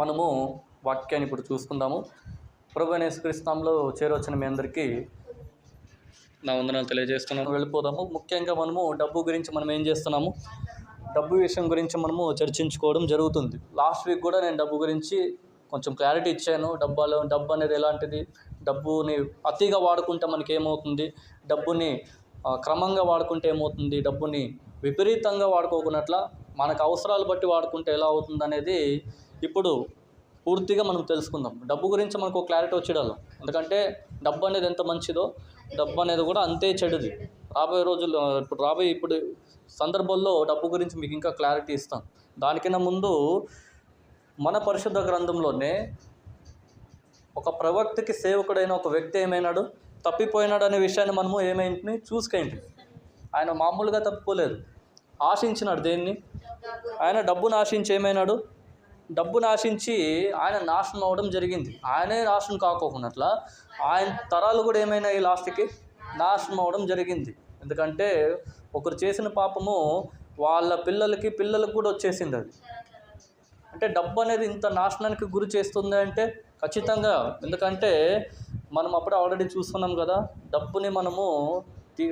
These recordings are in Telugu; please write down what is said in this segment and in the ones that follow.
మనము వాక్యాన్ని ఇప్పుడు చూసుకుందాము. ప్రభు యేసుక్రీస్తునామంలో చేరవచ్చిన మీ అందరికీ నా వందనాలు తెలియజేస్తున్నాను. వెళ్ళిపోదాము. ముఖ్యంగా మనము డబ్బు గురించి మనం ఏం చేస్తున్నాము? డబ్బు విషయం గురించి మనము చర్చించుకోవడం జరుగుతుంది. లాస్ట్ వీక్ కూడా నేను డబ్బు గురించి కొంచెం క్లారిటీ ఇచ్చాను. డబ్బాలో డబ్బు అనేది ఎలాంటిది? డబ్బుని అతిగా వాడుకుంటే మనకి ఏమవుతుంది? డబ్బుని క్రమంగా వాడుకుంటే ఏమవుతుంది? డబ్బుని విపరీతంగా వాడుకోకున్నట్ల మనకు అవసరాలు బట్టి వాడుకుంటే ఎలా అవుతుంది అనేది ఇప్పుడు పూర్తిగా మనం తెలుసుకుందాం. డబ్బు గురించి మనకు క్లారిటీ వచ్చేడాలి. ఎందుకంటే డబ్బు అనేది ఎంత మంచిదో డబ్బు అనేది కూడా అంతే చెడుది. రాబోయే రోజుల్లో ఇప్పుడు రాబోయే ఇప్పుడు సందర్భంలో డబ్బు గురించి మీకు ఇంకా క్లారిటీ ఇస్తాం. దానికన్నా ముందు మన పరిశుద్ధ గ్రంథంలోనే ఒక ప్రవక్తకి సేవకుడైన ఒక వ్యక్తి ఏమైనాడు? తప్పిపోయినాడు అనే విషయాన్ని మనము ఏమైంది చూసుకేంటి ఆయన మామూలుగా తప్పిపోలేదు ఆశించినాడు దేన్ని? ఆయన డబ్బును ఆశించి ఏమైనాడు? డబ్బు నాశించి ఆయన నాశనం అవ్వడం జరిగింది. ఆయనే నాశనం కాకోకున్నట్ల ఆయన తరాలు కూడా ఏమైనాయి లాస్ట్కి నాశనం అవ్వడం జరిగింది. ఎందుకంటే ఒకరు చేసిన పాపము వాళ్ళ పిల్లలకి పిల్లలకు కూడా వచ్చేసింది అది. అంటే డబ్బు అనేది ఇంత నాశనానికి గురి చేస్తుంది అంటే ఖచ్చితంగా. ఎందుకంటే మనం అప్పుడే ఆల్రెడీ చూస్తున్నాం కదా డబ్బుని మనము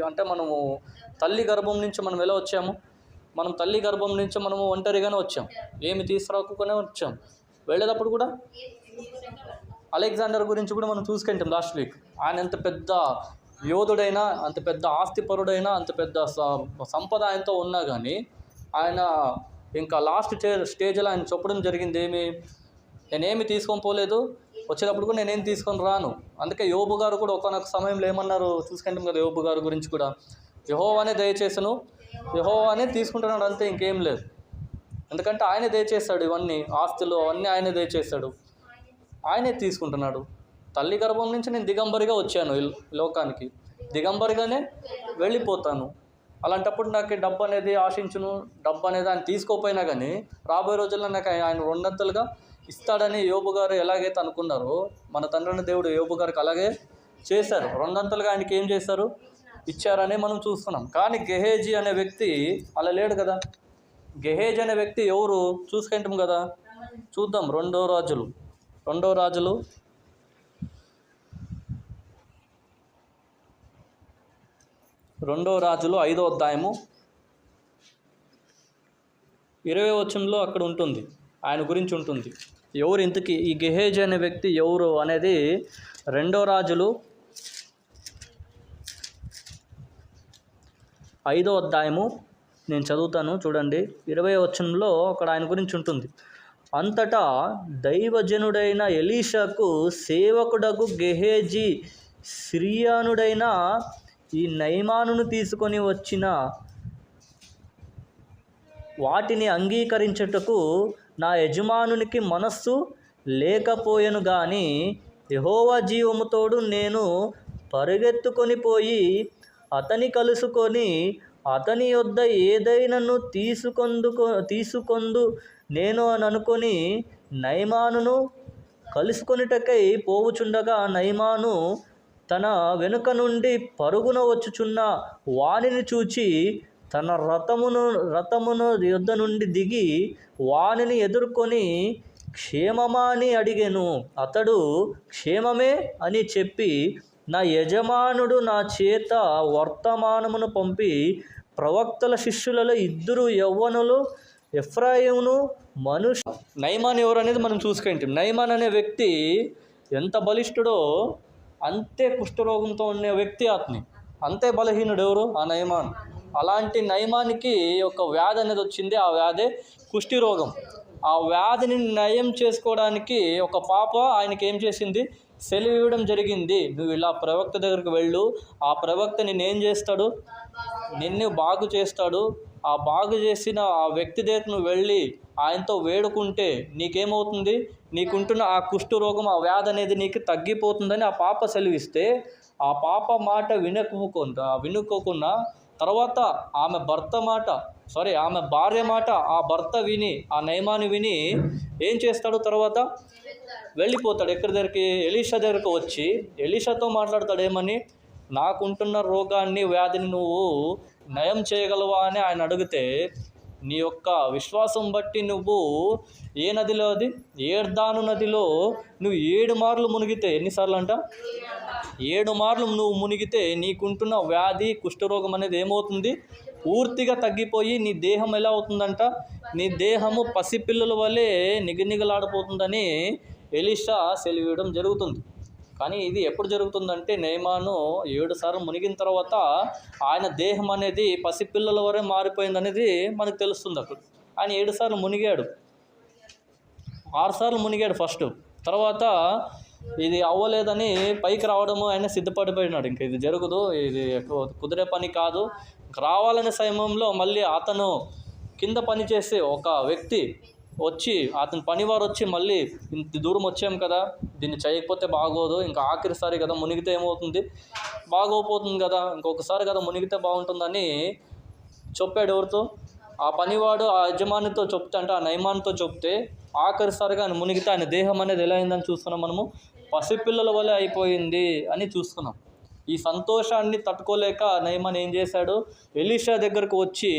అంటే మనము తల్లి గర్భం నుంచి మనం ఎలా వచ్చాము? మనం తల్లి గర్భం నుంచి మనము ఒంటరిగానే వచ్చాం. ఏమి తీసుకురాకునే వచ్చాం. వెళ్ళేటప్పుడు కూడా అలెగ్జాండర్ గురించి కూడా మనం చూసుకుంటాం లాస్ట్ వీక్. ఆయన ఎంత పెద్ద యోధుడైనా అంత పెద్ద ఆస్తిపరుడైనా అంత పెద్ద సంపద ఆయనతో ఉన్నా కానీ ఆయన ఇంకా లాస్ట్ స్టేజ్లో ఆయన చెప్పడం జరిగింది ఏమి నేనేమి తీసుకొని పోలేదు. వచ్చేటప్పుడు కూడా నేనేం తీసుకొని రాను. అందుకే యోబు గారు కూడా ఒకనొక సమయంలో ఏమన్నారు? చూసుకుంటాం కదా యోబు గారు గురించి కూడా. యహోవానే దయచేసను. యహోవానే తీసుకుంటున్నాడు అంతే ఇంకేం లేదు. ఎందుకంటే ఆయనే దయచేస్తాడు ఇవన్నీ ఆస్తులు అవన్నీ ఆయనే దయచేస్తాడు. ఆయనే తీసుకుంటున్నాడు. తల్లి గర్భం నుంచి నేను దిగంబరిగా వచ్చాను లోకానికి. దిగంబరిగానే వెళ్ళిపోతాను. అలాంటప్పుడు నాకు డబ్బు అనేది ఆశించును డబ్బు అనేది ఆయన తీసుకోపోయినా కానీ రాబోయే రోజుల్లో నాకు ఆయన ఆయన రెండంతలుగా ఇస్తాడని యోబు గారు ఎలాగైతే అనుకున్నారో మన తండ్రిని దేవుడు యోబు గారికి అలాగే చేశారు. రెండంతలుగా ఆయనకి ఏం చేశారు? ఇచ్చారని మనం చూస్తున్నాం. కానీ గెహేజీ అనే వ్యక్తి అలా లేడు కదా. గెహేజ్ అనే వ్యక్తి ఎవరు? చూసుకుంటాం కదా. చూద్దాం రెండో రాజులు. రెండో రాజులు. రెండో రాజులు ఐదో అధ్యాయము. ఇరవై వచ్చంలో అక్కడ ఉంటుంది. ఆయన గురించి ఉంటుంది. ఎవరు ఇంతకీ ఈ గెహేజ్ అనే వ్యక్తి ఎవరు అనేది రెండో రాజులు ఐదో అధ్యాయము నేను చదువుతాను చూడండి. ఇరవై వచనంలో అక్కడ ఆయన గురించి ఉంటుంది. అంతటా దైవజనుడైన ఎలీషాకు సేవకుడకు గెహేజీ సిరియానుడైన ఈ నైమానును తీసుకొని వచ్చిన వాటిని అంగీకరించుటకు నా యజమానునికి మనస్సు లేకపోయెను కానీ యహోవ జీవముతోడు నేను పరిగెత్తుకొని పోయి అతని కలుసుకొని అతని యొద్ద ఏదైనాను తీసుకొందుకు తీసుకొందు నేను అని అనుకొని నైమానును కలుసుకొనుటకై పోవుచుండగా నైమాను తన వెనుక నుండి పరుగున వచ్చుచున్న వానిని చూచి తన రథమును రథమును యుద్ధ నుండి దిగి వానిని ఎదుర్కొని క్షేమమా అని అడిగాను. అతడు క్షేమమే అని చెప్పి నా యజమానుడు నా చేత వర్తమానమును పంపి ప్రవక్తల శిష్యులలో ఇద్దరు యవ్వనులు ఎఫ్రాయిమును మనుష్ నైమాన్ ఎవరు అనేది మనం చూసుకుంటాం. నైమాన్ అనే వ్యక్తి ఎంత బలిష్ఠుడో అంతే కుష్ఠరోగంతో ఉన్న వ్యక్తి అతని. అంతే బలహీనుడు ఎవరు? ఆ నయమాన్. అలాంటి నయమానికి ఒక వ్యాధి అనేది వచ్చింది. ఆ వ్యాధి కుష్టి రోగం ఆ వ్యాధిని నయం చేసుకోవడానికి ఒక పాప ఆయనకి ఏం చేసింది? సెలవు ఇవ్వడం జరిగింది. నువ్వు ఇలా ప్రవక్త దగ్గరికి వెళ్ళు. ఆ ప్రవక్త నిన్నేం చేస్తాడు? నిన్ను బాగు చేస్తాడు. ఆ బాగు చేసిన ఆ వ్యక్తి దగ్గర నువ్వు వెళ్ళి ఆయనతో వేడుకుంటే నీకేమవుతుంది? నీకుంటున్న ఆ కుష్టు రోగం ఆ వ్యాధి అనేది నీకు తగ్గిపోతుందని ఆ పాప సెలవిస్తే ఆ పాప మాట వినకోకుండా వినుకోకుండా తర్వాత ఆమె భర్త మాట సారీ ఆమె భార్య మాట ఆ భర్త విని ఆ నయమాన్ని విని ఏం చేస్తాడు తర్వాత? వెళ్ళిపోతాడు. ఎక్కడి దగ్గరికి? ఎలీషా దగ్గరకు వచ్చి ఎలీషాతో మాట్లాడతాడు ఏమని నాకుంటున్న రోగాన్ని వ్యాధిని నువ్వు నయం చేయగలవా అని ఆయన అడిగితే నీ యొక్క విశ్వాసం బట్టి నువ్వు ఏ నదిలో అది? ఏర్దాను నదిలో నువ్వు ఏడు మార్లు మునిగితే ఎన్నిసార్లు అంట ఏడు మార్లు నువ్వు మునిగితే నీకుంటున్న వ్యాధి కుష్ఠరోగం అనేది ఏమవుతుంది? పూర్తిగా తగ్గిపోయి నీ దేహం ఎలా అవుతుందంట? నీ దేహము పసిపిల్లల వలె నిగనిగలాడిపోతుందని ఎలిషా సెలివేయడం జరుగుతుంది. కానీ ఇది ఎప్పుడు జరుగుతుందంటే నేమాను ఏడు సార్లు మునిగిన తర్వాత ఆయన దేహం అనేది పసిపిల్లల వరే మారిపోయింది అనేది మనకు తెలుస్తుంది అక్కడ ఆయన ఏడు సార్లు మునిగాడు. ఆరు సార్లు మునిగాడు ఫస్ట్. తర్వాత ఇది అవ్వలేదని పైకి రావడము ఆయన సిద్ధపడిపోయినాడు. ఇంకా ఇది జరగదు ఇది ఎక్కువ కుదిరే పని కాదు. రావాలనే సమయంలో మళ్ళీ అతను కింద పని చేసే ఒక వ్యక్తి వచ్చి అతని పనివారు వచ్చి మళ్ళీ ఇంత దూరం వచ్చాం కదా దీన్ని చేయకపోతే బాగోదు ఇంకా ఆఖరిసారి కదా మునిగితే ఏమవుతుంది? బాగోపోతుంది కదా ఇంకొకసారి కదా మునిగితే బాగుంటుందని చెప్పాడు ఎవరితో? ఆ పనివాడు ఆ యజమానితో చెప్తే అంటే ఆ నయమానితో చెప్తే ఆఖరిసారిగా ఆయన మునిగితే ఆయన దేహం అనేది ఎలా అయిందని చూస్తున్నాం మనము? పసిపిల్లల వల్లే అయిపోయింది అని చూస్తున్నాం. ఈ సంతోషాన్ని తట్టుకోలేక నయమాన్ ఏం చేశాడు? ఎలీషా దగ్గరకు వచ్చి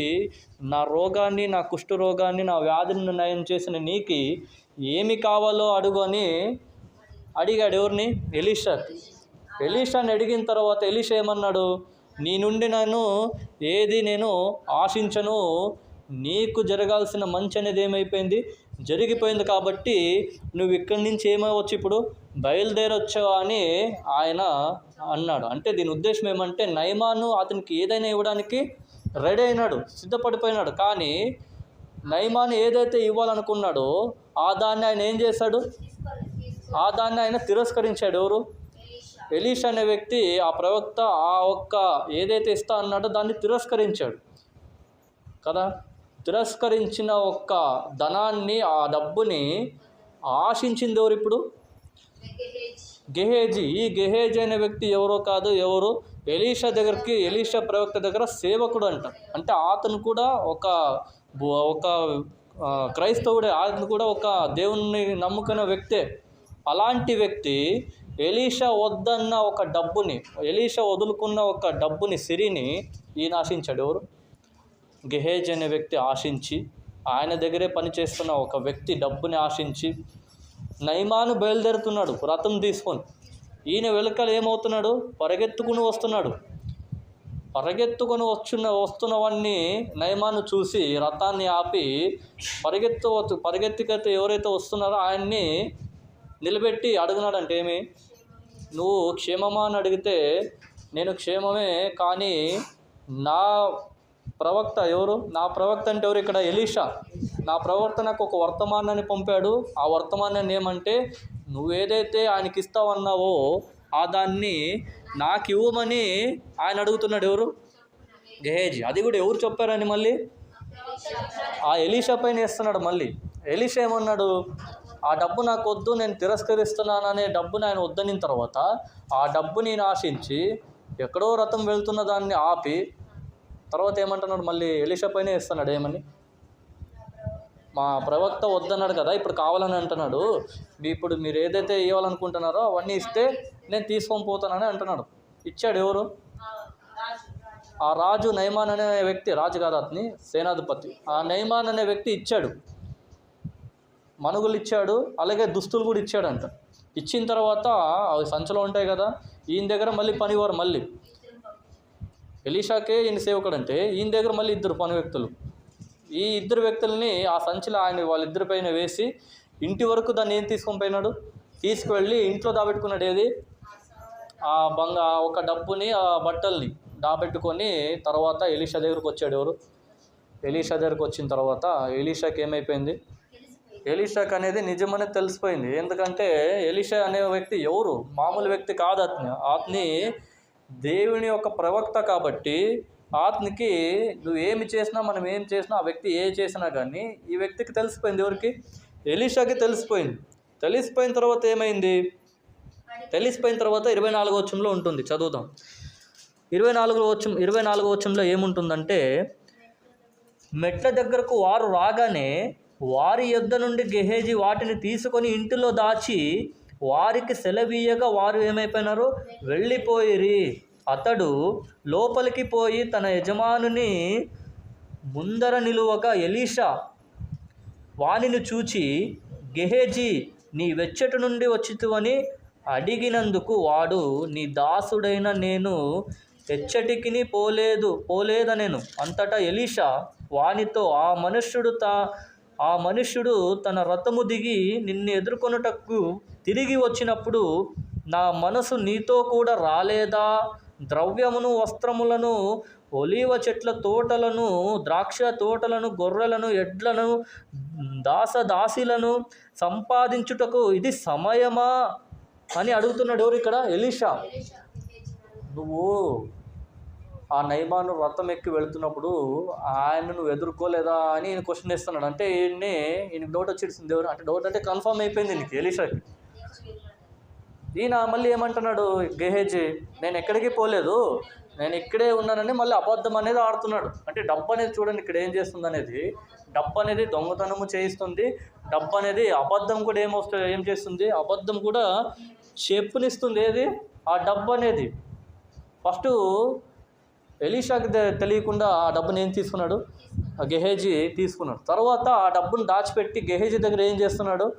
నా రోగాన్ని నా కుష్ఠ రోగాన్ని నా వ్యాధిని నయం చేసిన నీకి ఏమి కావాలో అడుగు అని అడిగాడు ఎవరిని? ఎలీషా. ఎలీషాని అడిగిన తర్వాత ఎలీషా ఏమన్నాడు? నీ నుండి నేను ఏది నేను ఆశించను. నీకు జరగాల్సిన మంచి అనేది ఏమైపోయింది? జరిగిపోయింది కాబట్టి నువ్వు ఇక్కడి నుంచి ఏమవచ్చు ఇప్పుడు? బయలుదేరొచ్చావా అని ఆయన అన్నాడు. అంటే దీని ఉద్దేశం ఏమంటే నయమాను అతనికి ఏదైనా ఇవ్వడానికి రెడీ అయినాడు సిద్ధపడిపోయినాడు. కానీ నయమాను ఏదైతే ఇవ్వాలనుకున్నాడో ఆ దాన్ని ఆయన ఏం చేశాడు? ఆ దాన్ని ఆయన తిరస్కరించాడు ఎవరు? ఎలీష్ అనే వ్యక్తి ఆ ప్రవక్త ఆ ఒక్క ఏదైతే ఇస్తా అన్నాడో దాన్ని తిరస్కరించాడు. కదా? తిరస్కరించిన ఒక్క ధనాన్ని ఆ డబ్బుని ఆశించింది ఎవరు ఇప్పుడు? గెహేజీ ఈ గెహేజీ అనే వ్యక్తి ఎవరో కాదు ఎవరు? ఎలీషా దగ్గరికి ఎలీషా ప్రవక్త దగ్గర సేవకుడు అంట. అంటే అతను కూడా ఒక బు- ఒక క్రైస్తవుడే. అతను కూడా ఒక దేవుణ్ణి నమ్ముకున్న వ్యక్తే. అలాంటి వ్యక్తి ఎలీషా వద్దన్న ఒక డబ్బుని ఎలీషా వదులుకున్న ఒక డబ్బుని సిరిని ఈయన ఆశించాడు ఎవరు? గెహేజ్ అనే వ్యక్తి ఆశించి ఆయన దగ్గరే పనిచేస్తున్న ఒక వ్యక్తి డబ్బుని ఆశించి నైమాను బయలుదేరుతున్నాడు రథం తీసుకొని. ఈయన వెలుకలు ఏమవుతున్నాడు? పరిగెత్తుకుని వస్తున్నాడు. పరిగెత్తుకొని వచ్చున్న వస్తున్నవన్నీ నయమాను చూసి రథాన్ని ఆపి పరిగెత్తు పరిగెత్తికైతే ఎవరైతే వస్తున్నారో ఆయన్ని నిలబెట్టి అడుగున్నాడంటే ఏమి? నువ్వు క్షేమమా? అని అడిగితే నేను క్షేమమే కానీ నా ప్రవక్త ఎవరు? నా ప్రవక్త అంటే ఎవరు? ఇక్కడ ఎలీషా. నా ప్రవక్త నాకు ఒక వర్తమానాన్ని పంపాడు. ఆ వర్తమానాన్ని ఏమంటే నువ్వేదైతే ఆయనకి ఇస్తావన్నావో ఆ దాన్ని నాకు ఇవ్వమని ఆయన అడుగుతున్నాడు ఎవరు? గహేజీ. అది కూడా ఎవరు చెప్పారని మళ్ళీ? ఆ ఎలీషా పైన వేస్తున్నాడు మళ్ళీ. ఎలీషా ఏమన్నాడు? ఆ డబ్బు నాకు వద్దు నేను తిరస్కరిస్తున్నాను అనే డబ్బుని ఆయన వద్దనిన తర్వాత ఆ డబ్బుని నాశించి ఆశించి ఎక్కడో రథం వెళ్తున్న దాన్ని ఆపి తర్వాత ఏమంటున్నాడు మళ్ళీ ఎలీషా పైన వేస్తున్నాడు ఏమని? మా ప్రవక్త వద్దన్నాడు కదా ఇప్పుడు కావాలని అంటున్నాడు. మీ ఇప్పుడు మీరు ఏదైతే ఇవ్వాలనుకుంటున్నారో అవన్నీ ఇస్తే నేను తీసుకొని పోతానని అంటున్నాడు. ఇచ్చాడు ఎవరు? ఆ రాజు నైమాన్ అనే వ్యక్తి రాజు కాదు అతని సేనాధిపతి. ఆ నైమాన్ అనే వ్యక్తి ఇచ్చాడు. మనుగులు ఇచ్చాడు అలాగే దుస్తులు కూడా ఇచ్చాడంట. ఇచ్చిన తర్వాత అవి సంచలో ఉంటాయి కదా ఈయన దగ్గర మళ్ళీ పనివారు మళ్ళీ. ఎలీషాకే ఈయన సేవకుడంటే ఈయన దగ్గర మళ్ళీ ఇద్దరు పని వ్యక్తులు. ఈ ఇద్దరు వ్యక్తుల్ని ఆ సంచిలో ఆయన వాళ్ళిద్దరి పైన వేసి ఇంటి వరకు దాన్ని ఏం తీసుకొని పోయినాడు? తీసుకువెళ్ళి ఇంట్లో దాబెట్టుకున్నాడు ఏది? ఆ బంగ ఆ ఒక డబ్బుని ఆ బట్టల్ని దాబెట్టుకొని తర్వాత ఎలీషా దగ్గరకు వచ్చాడు ఎవరు? ఎలీషా దగ్గరకు వచ్చిన తర్వాత ఎలీషాకి ఏమైపోయింది? ఎలీషాక్ అనేది నిజమనే తెలిసిపోయింది. ఎందుకంటే ఎలీషా అనే వ్యక్తి ఎవరు? మామూలు వ్యక్తి కాదు అతని. అతని దేవుని యొక్క ప్రవక్త కాబట్టి ఆత్మకి నువ్వు ఏమి చేసినా మనం ఏం చేసినా ఆ వ్యక్తి ఏ చేసినా కానీ ఈ వ్యక్తికి తెలిసిపోయింది ఎవరికి? ఎలీషాకి తెలిసిపోయింది. తెలిసిపోయిన తర్వాత ఏమైంది? తెలిసిపోయిన తర్వాత ఇరవై నాలుగో వచ్చంలో ఉంటుంది. చదువుదాం. ఇరవై నాలుగో వచ్చం ఇరవై నాలుగో వచ్చంలో ఏముంటుందంటే మెట్ల దగ్గరకు వారు రాగానే వారి యొద్ద నుండి గెహేజీ వాటిని తీసుకొని ఇంటిలో దాచి వారికి సెలవీయగా వారు ఏమైపోయినారు? వెళ్ళిపోయిరి. అతడు లోపలికి పోయి తన యజమానుని ముందర నిలువక ఎలీషా వానిని చూచి గెహేజీ నీ వెచ్చటి నుండి వచ్చితువని అడిగినందుకు వాడు నీ దాసుడైన నేను ఎచ్చటికిని పోలేదు పోలేదనేను. అంతటా ఎలీషా వానితో ఆ మనుష్యుడు తా ఆ మనుష్యుడు తన రథము దిగి నిన్ను ఎదుర్కొనుటకు తిరిగి వచ్చినప్పుడు నా మనసు నీతో కూడా రాలేదా? ద్రవ్యమును వస్త్రములను ఒలీవ చెట్ల తోటలను ద్రాక్ష తోటలను గొర్రెలను ఎడ్లను దాస దాసీలను సంపాదించుటకు ఇది సమయమా? అని అడుగుతున్నాడు ఎవరు ఇక్కడ? ఎలీషా. నువ్వు ఆ నైమాను రథం ఎక్కి వెళుతున్నప్పుడు ఆయన నువ్వు ఎదుర్కోలేదా అని ఈయన క్వశ్చన్ ఇస్తున్నాడు అంటే ఈయన్ని ఈయనకి డౌట్ వచ్చేసింది ఎవరు? అంటే డౌట్ అంటే కన్ఫర్మ్ అయిపోయింది నీకు ఎలీషాకి. ఈయన మళ్ళీ ఏమంటున్నాడు? గెహేజీ నేను ఎక్కడికి పోలేదు. నేను ఇక్కడే ఉన్నానని మళ్ళీ అబద్ధం అనేది ఆడుతున్నాడు. అంటే డబ్బు అనేది చూడండి ఇక్కడ ఏం చేస్తుంది అనేది డబ్బు అనేది దొంగతనము చేయిస్తుంది. డబ్బు అనేది అబద్ధం కూడా ఏమొస్తుంది ఏం చేస్తుంది? అబద్ధం కూడా చెప్పునిస్తుంది ఏది? ఆ డబ్బు అనేది. ఫస్ట్ ఎలీషాకి తె- తెలియకుండా ఆ డబ్బుని ఏం తీసుకున్నాడు? ఆ గెహేజీ తీసుకున్నాడు. తర్వాత ఆ డబ్బును దాచిపెట్టి గెహేజీ దగ్గర ఏం చేస్తున్నాడు?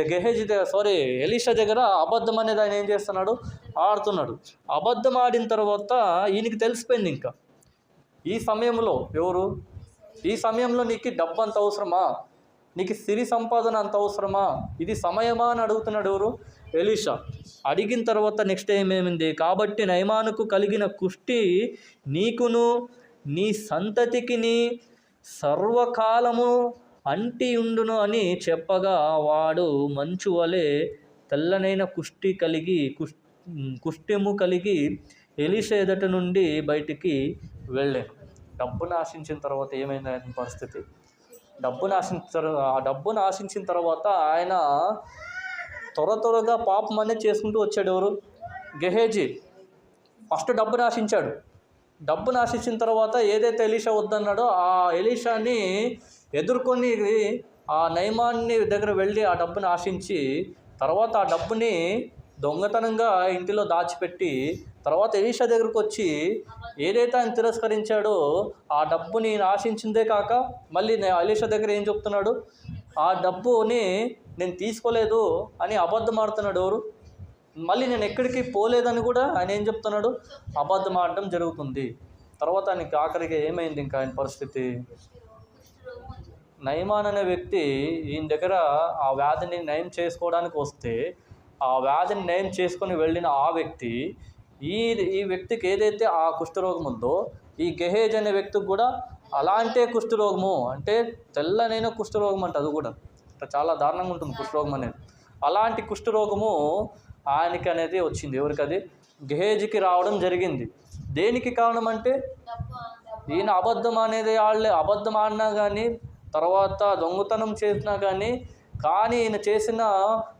గెహేజ్ దగ్గర సారీ ఎలీషా దగ్గర అబద్ధం అనేది ఆయన ఏం చేస్తున్నాడు? ఆడుతున్నాడు. అబద్ధం ఆడిన తర్వాత ఈయనకి తెలిసిపోయింది ఇంకా. ఈ సమయంలో ఎవరు? ఈ సమయంలో నీకు డబ్బు అంత అవసరమా? నీకు సిరి సంపాదన అంత అవసరమా? ఇది సమయమా అని అడుగుతున్నాడు ఎవరు? ఎలీషా. అడిగిన తర్వాత నెక్స్ట్ ఏమేమింది కాబట్టి నయమానుకు కలిగిన కుష్టి నీకును నీ సంతతికిని సర్వకాలము అంటి ఉండును అని చెప్పగా వాడు మంచు వలె తెల్లనైన కుష్టి కలిగి కుష్ కుష్టెము కలిగి ఎలిసేదట నుండి బయటికి వెళ్ళాను. డబ్బును ఆశించిన తర్వాత ఏమైంది ఆయన పరిస్థితి? డబ్బును ఆశించిన ఆ డబ్బును ఆశించిన తర్వాత ఆయన త్వర త్వరగా పాపం అనేది చేసుకుంటూ వచ్చాడు ఎవరు? గెహేజీ. ఫస్ట్ డబ్బును ఆశించాడు డబ్బును ఆశించిన తర్వాత ఏదైతే ఎలీషా వద్దన్నాడో ఆ ఎలీషాని ఎదుర్కొని ఆ నయమాన్ని దగ్గర వెళ్ళి ఆ డబ్బుని ఆశించి తర్వాత ఆ డబ్బుని దొంగతనంగా ఇంటిలో దాచిపెట్టి తర్వాత ఎలీషా దగ్గరకు వచ్చి ఏదైతే ఆయన తిరస్కరించాడో ఆ డబ్బుని ఆశించిందే కాక మళ్ళీ నే- ఎలీషా దగ్గర ఏం చెప్తున్నాడు? ఆ డబ్బుని నేను తీసుకోలేదు అని అబద్ధం ఆడుతున్నాడు ఎవరు? మళ్ళీ నేను ఎక్కడికి పోలేదని కూడా ఆయన ఏం చెప్తున్నాడు? అబద్ధం ఆడడం జరుగుతుంది. తర్వాత ఆయనకి ఆఖరికి ఏమైంది ఇంకా ఆయన పరిస్థితి? నయమాన్ అనే వ్యక్తి ఈయన దగ్గర ఆ వ్యాధిని నయం చేసుకోవడానికి వస్తే ఆ వ్యాధిని నయం చేసుకొని వెళ్ళిన ఆ వ్యక్తి ఈ ఈ వ్యక్తికి ఏదైతే ఆ కుష్ఠరోగం ఉందో ఈ గెహేజ్ అనే వ్యక్తికి కూడా అలాంటే కుష్ఠరోగము. అంటే తెల్లనైన కుష్ఠరోగం అంట అది కూడా. చాలా దారుణంగా ఉంటుంది కుష్ఠరోగం అనేది. అలాంటి కుష్ఠరోగము ఆయనకి అనేది వచ్చింది. ఎవరికి అది? గెహేజ్కి రావడం జరిగింది. దేనికి కారణం అంటే ఈయన అబద్ధం అనేది ఆడలే. అబద్ధం ఆడినా కానీ తర్వాత దొంగతనం చేసినా కానీ కానీ ఈయన చేసిన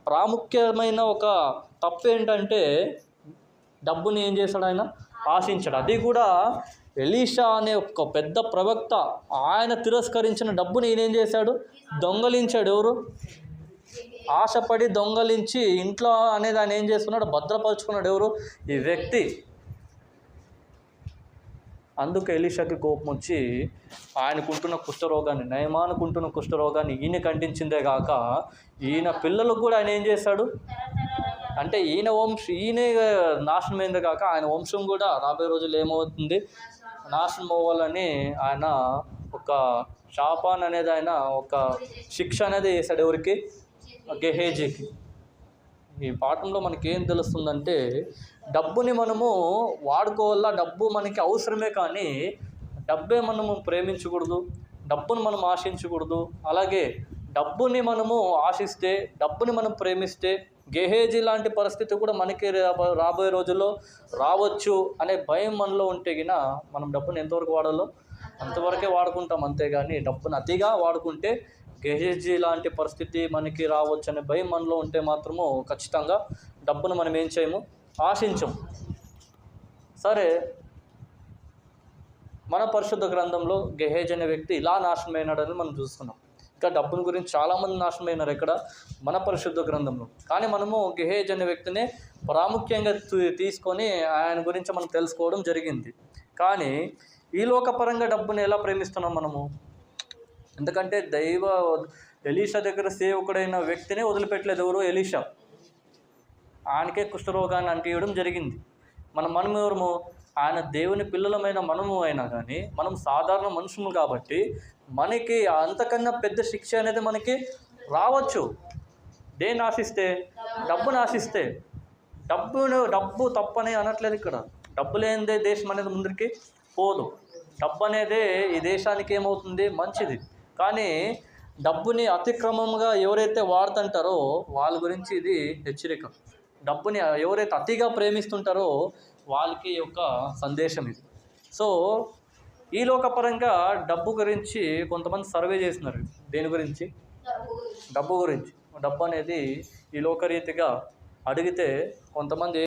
ప్రాముఖ్యమైన ఒక తప్పు ఏంటంటే డబ్బుని ఏం చేశాడు ఆయన? ఆశించాడు. అది కూడా ఎలీషా అనే ఒక పెద్ద ప్రవక్త ఆయన తిరస్కరించిన డబ్బుని ఈయన ఏం చేశాడు? దొంగలించాడు ఎవరు? ఆశపడి దొంగలించి ఇంట్లో అనేది ఆయన ఏం చేసుకున్నాడు భద్రపరుచుకున్నాడు ఎవరు? ఈ వ్యక్తి. అందుకు ఎలీషాకి కోపం వచ్చి ఆయనకుంటున్న కుష్ఠరోగాన్ని నయమానుకుంటున్న కుష్ఠరోగాన్ని ఈయన ఖండించిందే కాక ఈయన పిల్లలకు కూడా ఆయన ఏం చేశాడు? అంటే ఈయన వంశ ఈయన నాశనమైందే కాక ఆయన వంశం కూడా రాబోయే రోజులు ఏమవుతుంది? నాశనం అవ్వాలని ఆయన ఒక శాపాన్ అనేది ఆయన ఒక శిక్ష అనేది వేశాడు ఎవరికి? గెహేజీకి. ఈ పాఠంలో మనకి ఏం తెలుస్తుందంటే డబ్బుని మనము వాడుకోవాలా డబ్బు మనకి అవసరమే కానీ డబ్బే మనము ప్రేమించకూడదు డబ్బును మనం ఆశించకూడదు. అలాగే డబ్బుని మనము ఆశిస్తే డబ్బుని మనం ప్రేమిస్తే గెహేజీ లాంటి పరిస్థితి కూడా మనకి రా- రాబోయే రోజుల్లో రావచ్చు అనే భయం మనలో ఉంటే గిన మనం డబ్బుని ఎంతవరకు వాడాలో అంతవరకే వాడుకుంటాం అంతేగాని డబ్బును అతిగా వాడుకుంటే గెహేజీ లాంటి పరిస్థితి మనకి రావచ్చు అనే భయం మనలో ఉంటే మాత్రము ఖచ్చితంగా డబ్బును మనం ఏం చేయము. ఆశించం. సరే మన పరిశుద్ధ గ్రంథంలో గెహేజ్ అనే వ్యక్తి ఇలా నాశనమైనాడని మనం చూస్తున్నాం. ఇంకా డబ్బుని గురించి చాలామంది నాశనమైనారు ఇక్కడ మన పరిశుద్ధ గ్రంథంలో. కానీ మనము గెహేజ్ అనే వ్యక్తిని ప్రాముఖ్యంగా తీ- తీసుకొని ఆయన గురించి మనం తెలుసుకోవడం జరిగింది. కానీ ఈ లోకపరంగా డబ్బుని ఎలా ప్రేమిస్తున్నాం మనము? ఎందుకంటే దైవ ఎలీషా దగ్గర సేవకుడైన వ్యక్తినే వదిలిపెట్టలేదు ఎవరు ఎలీషా. ఆయనకే కుష్ఠరోగాన్ని అంటియడం జరిగింది. మన మనము ఆయన దేవుని పిల్లలమైన మనము అయినా కానీ మనం సాధారణ మనుషులు కాబట్టి మనకి అంతకన్నా పెద్ద శిక్ష అనేది మనకి రావచ్చు. దేన్ని ఆశిస్తే? డబ్బును ఆశిస్తే. డబ్బును డబ్బు తప్పని అనట్లేదు ఇక్కడ. డబ్బు లేనిదే దేశం అనేది ముందరికి పోదు. డబ్బు అనేదే ఈ దేశానికి ఏమవుతుంది? మంచిది. కానీ డబ్బుని అతిక్రమంగా ఎవరైతే వాడుతుంటారో వాళ్ళ గురించి ఇది హెచ్చరిక. డబ్బుని ఎవరైతే అతిగా ప్రేమిస్తుంటారో వాళ్ళకి ఒక సందేశం ఇది. సో ఈ లోకపరంగా డబ్బు గురించి కొంతమంది సర్వే చేస్తున్నారు. దేని గురించి? డబ్బు గురించి. డబ్బు అనేది ఈ లోకరీతిగా అడిగితే కొంతమంది